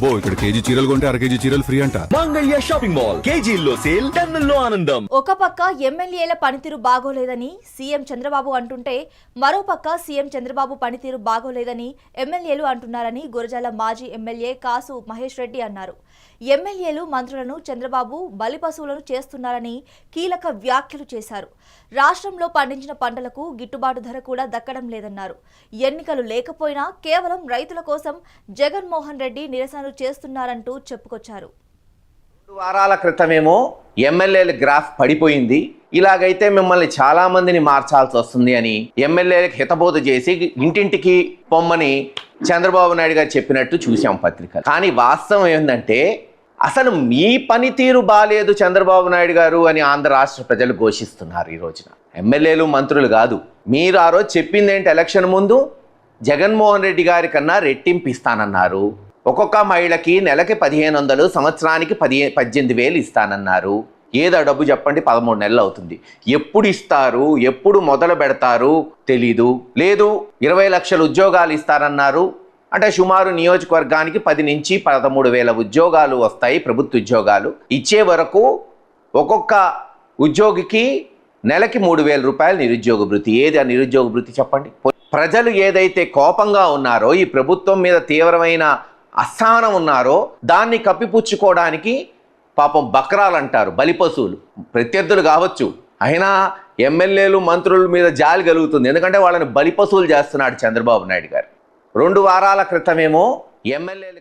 అబ్బో ఇక్కడ కేజీ చీరలు కొంటే అర కేజీ చీరలు ఫ్రీ అంట. Mangalya shopping mall. కేజీల్లో సేల్ టన్నుల్లో ఆనందం. ఒక పక్క ఎమ్మెల్యేల పనితీరు బాగోలేదని సీఎం చంద్రబాబు అంటుంటే మరో పక్క సీఎం చంద్రబాబు పనితీరు బాగోలేదని ఎమ్మెల్యేలు అంటున్నారని గురజాల మాజీ ఎమ్మెల్యే కాసు మహేష్ రెడ్డి అన్నారు. ఎమ్మెల్యేలు మంత్రులను చంద్రబాబు బలిపశువులను చేస్తున్నారని కీలక వ్యాఖ్యలు చేశారు. రాష్ట్రంలో పండించిన పంటలకు గిట్టుబాటు ధర కూడా దక్కడం లేదన్నారు. ఎన్నికలు లేకపోయినా కేవలం రైతుల కోసం జగన్మోహన్ రెడ్డి నిరసనలు చేస్తున్నారంటూ చెప్పుకొచ్చారు. వారాల క్రితమేమో ఎమ్మెల్యేల గ్రాఫ్ పడిపోయింది. ఇలాగైతే మిమ్మల్ని చాలా మందిని మార్చాల్సి వస్తుంది అని ఎమ్మెల్యేలకు హితబోధ చేసి ఇంటింటికి పొమ్మని చంద్రబాబు నాయుడు గారు చెప్పినట్టు చూసాం పత్రిక కానీ వాస్తవం ఏంటంటే అసలు మీ పనితీరు బాలేదు చంద్రబాబు నాయుడు గారు అని ఆంధ్ర రాష్ట్ర ప్రజలు ఘోషిస్తున్నారు ఈ రోజున. ఎమ్మెల్యేలు మంత్రులు కాదు. మీరు ఆ రోజు చెప్పింది ఏంటి ఎలక్షన్ ముందు? జగన్మోహన్ రెడ్డి గారి కన్నా రెట్టింపు ఇస్తానన్నారు. ఒక్కొక్క మహిళకి నెలకి పదిహేను వందలు సంవత్సరానికి పదిహే పద్దెనిమిది వేలు ఇస్తానన్నారు. ఏదో డబ్బు చెప్పండి పదమూడు నెలలు అవుతుంది. ఎప్పుడు ఇస్తారు ఎప్పుడు మొదలు పెడతారు తెలీదు. లేదు ఇరవై లక్షల ఉద్యోగాలు ఇస్తారన్నారు అంటే సుమారు నియోజకవర్గానికి పది నుంచి పదమూడు వేల ఉద్యోగాలు వస్తాయి ప్రభుత్వ ఉద్యోగాలు. ఇచ్చే వరకు ఒక్కొక్క ఉద్యోగికి నెలకి మూడు వేల రూపాయలు నిరుద్యోగ భృతి. ఏది ఆ నిరుద్యోగ భృతి చెప్పండి? ప్రజలు ఏదైతే కోపంగా ఉన్నారో ఈ ప్రభుత్వం మీద తీవ్రమైన అస్థానం ఉన్నారో దాన్ని కప్పిపుచ్చుకోవడానికి పాపం బక్రాలు అంటారు బలిపశువులు. ప్రత్యర్థులు కావచ్చు. అయినా ఎమ్మెల్యేలు మంత్రుల మీద జాలి కలుగుతుంది. ఎందుకంటే వాళ్ళని బలిపశువులు చేస్తున్నాడు చంద్రబాబు నాయుడు గారు. రెండు వారాల క్రితమేమో ఎమ్మెల్యేలు